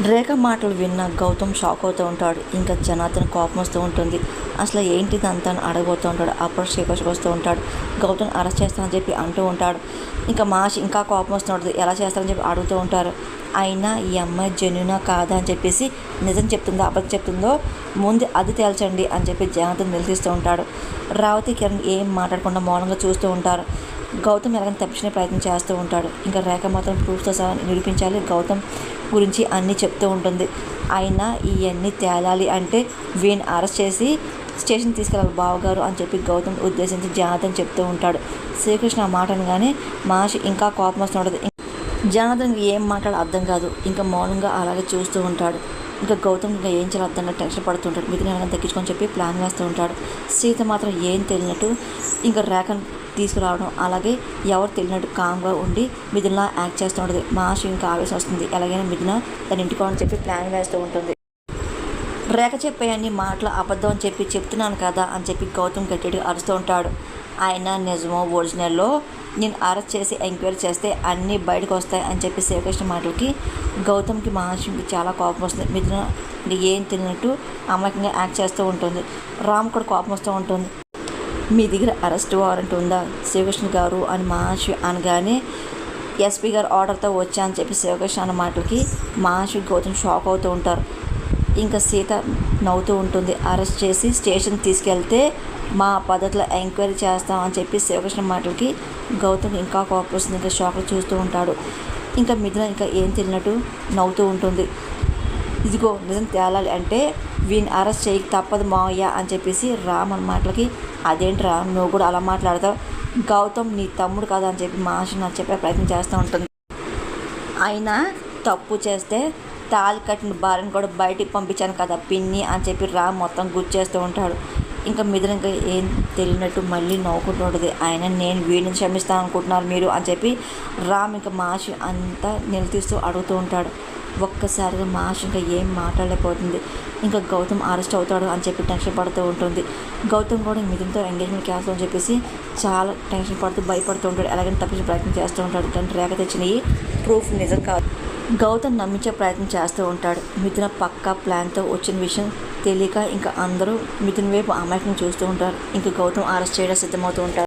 రేఖ మాటలు విన్న గౌతమ్ షాక్ అవుతూ ఉంటాడు. ఇంకా జనార్దన్ కోపం వస్తూ ఉంటుంది. అసలు ఏంటిది అంతా అని అడగబోతూ ఉంటాడు. అప్పుడు శ్రీకృష్ణ వస్తూ ఉంటాడు. గౌతమ్ అరెస్ట్ చేస్తానని చెప్పి అంటూ ఉంటాడు. ఇంకా మాష్ ఇంకా కోపం వస్తూ ఉంటుంది ఎలా చేస్తారని చెప్పి అడుగుతూ ఉంటారు. అయినా ఈ అమ్మాయి జెన్యునా కాదా? అని చెప్పేసి నిజం చెప్తుందో అబద్ధం చెప్తుందో ముందు అది తేల్చండి అని చెప్పి జనార్దన్ నిలదీస్తూ ఉంటాడు. రావతి కిరణ్ ఏం మాట్లాడకుండా మౌనంగా చూస్తూ ఉంటారు. గౌతమ్ ఎలాగైనా తప్పించే ప్రయత్నం చేస్తూ ఉంటాడు. ఇంకా రేఖ మాత్రం ప్రూఫ్తో సహా నిరూపించాలి. గౌతమ్ గురించి అన్నీ చెప్తూ ఉంటుంది. అయినా ఇవన్నీ తేలాలి అంటే వీణ్ అరెస్ట్ చేసి స్టేషన్ తీసుకెళ్ళాలి బావగారు అని చెప్పి గౌతమ్ ఉద్దేశించి జనార్దన్ చెప్తూ ఉంటాడు. శ్రీకృష్ణ మాట అనగానే మహర్షి ఇంకా కోపం వస్తుంటుంది. జనార్దన్ ఏం మాట్లాడ అర్థం కాదు. ఇంకా మౌనంగా అలాగే చూస్తూ ఉంటాడు. ఇంకా గౌతమ్ ఇంకా ఏం చేయాలో అర్థంగా టెన్షన్ పడుతుంటాడు. మిగతా వాళ్ళని తగ్గించుకొని చెప్పి ప్లాన్ వేస్తూ ఉంటాడు. సీత మాత్రం ఏం తెలియనట్టు ఇంకా రేఖను తీసుకురావడం. అలాగే ఎవరు తెలియనట్టు కామ్గా ఉండి మిథున యాక్ట్ చేస్తూ ఉంటుంది మహర్షి ఇంకా ఆవేశం వస్తుంది. ఎలాగైనా మిథున తన ఇంటికి అని చెప్పి ప్లాన్ వేస్తూ ఉంటుంది. రేఖ చెప్పే అన్ని మాటలు అబద్ధం అని చెప్పి చెప్తున్నాను కదా అని చెప్పి గౌతమ్ గట్టిగా అరుస్తూ ఉంటాడు. ఆయన నిజమో ఒరిజినల్లో నేను అరెస్ట్ చేసి ఎంక్వైరీ చేస్తే అన్నీ బయటకు వస్తాయి అని చెప్పి శ్రీకృష్ణ మాటలకి గౌతమ్కి మహర్షికి చాలా కోపం వస్తుంది. మిథున ఏం తిన్నట్టు అమాయకంగా యాక్ట్ చేస్తూ ఉంటుంది. రామ్ కూడా కోపం వస్తూ ఉంటుంది. మీ దగ్గర అరెస్ట్ వారెంట్ ఉందా? శివకృష్ణ గారు అని మహర్షి అనగానే ఎస్పీ గారు ఆర్డర్తో వచ్చా అని చెప్పి శివకృష్ణ అన్న మాటలకి మహర్షి గౌతమ్ షాక్ అవుతూ ఉంటారు. ఇంకా సీత నవ్వుతూ ఉంటుంది. అరెస్ట్ చేసి స్టేషన్ తీసుకెళ్తే మా పద్ధతిలో ఎంక్వైరీ చేస్తాం అని చెప్పి శివకృష్ణ మాటలకి గౌతమ్ ఇంకా కోపం ఇంకా షాక్లు చూస్తూ ఉంటాడు. ఇంకా మిథున ఇంకా ఏం తెలియనట్టు నవ్వుతూ ఉంటుంది. ఇదిగో నిజం తేలాలి అంటే వీని అరెస్ట్ చేయక తప్పదు మావయ్య అని చెప్పేసి రామ్ అన్న మాటలకి అదేంట్రా నువ్వు కూడా అలా మాట్లాడతావు? గౌతమ్ నీ తమ్ముడు కదా అని చెప్పి మహర్షి నాకు చెప్పే ప్రయత్నం చేస్తూ ఉంటుంది. అయినా తప్పు చేస్తే తాళి కట్టిన భార్యను కూడా బయటికి పంపించాను కదా పిన్ని అని చెప్పి రామ్ మొత్తం గుర్చేస్తూ ఉంటాడు. ఇంకా మిథున ఇంకా ఏం తెలియనట్టు మళ్ళీ నవ్వుకుంటూ ఉంటుంది. ఆయన నేను వీడిని క్షమిస్తాను అనుకుంటున్నారు మీరు అని చెప్పి రామ్ ఇంకా మహర్షి అంతా నిలదీస్తూ అడుగుతూ ఉంటాడు. ఒక్కసారిగా మహర్షి ఇంకా ఏం మాట్లాడలేకపోతుంది. ఇంకా గౌతమ్ అరెస్ట్ అవుతాడు అని చెప్పి టెన్షన్ పడుతూ ఉంటుంది. గౌతమ్ కూడా మిథున్తో ఎంగేజ్మెంట్ క్యాన్సిల్ అని చెప్పేసి చాలా టెన్షన్ పడుతూ భయపడుతూ ఉంటాడు. ఎలాగైనా తప్పించే ప్రయత్నం చేస్తూ ఉంటాడు. కానీ రేఖ తెచ్చినవి ప్రూఫ్ నిజం కాదు. గౌతమ్ నమ్మించే ప్రయత్నం చేస్తూ ఉంటాడు. మిథున పక్కా ప్లాన్తో వచ్చిన విషయం తెలియక ఇంకా అందరూ మిథున్ వైపు అమాయకం చూస్తూ ఉంటారు. ఇంకా గౌతమ్ అరెస్ట్ చేయడం సిద్ధమవుతూ ఉంటారు.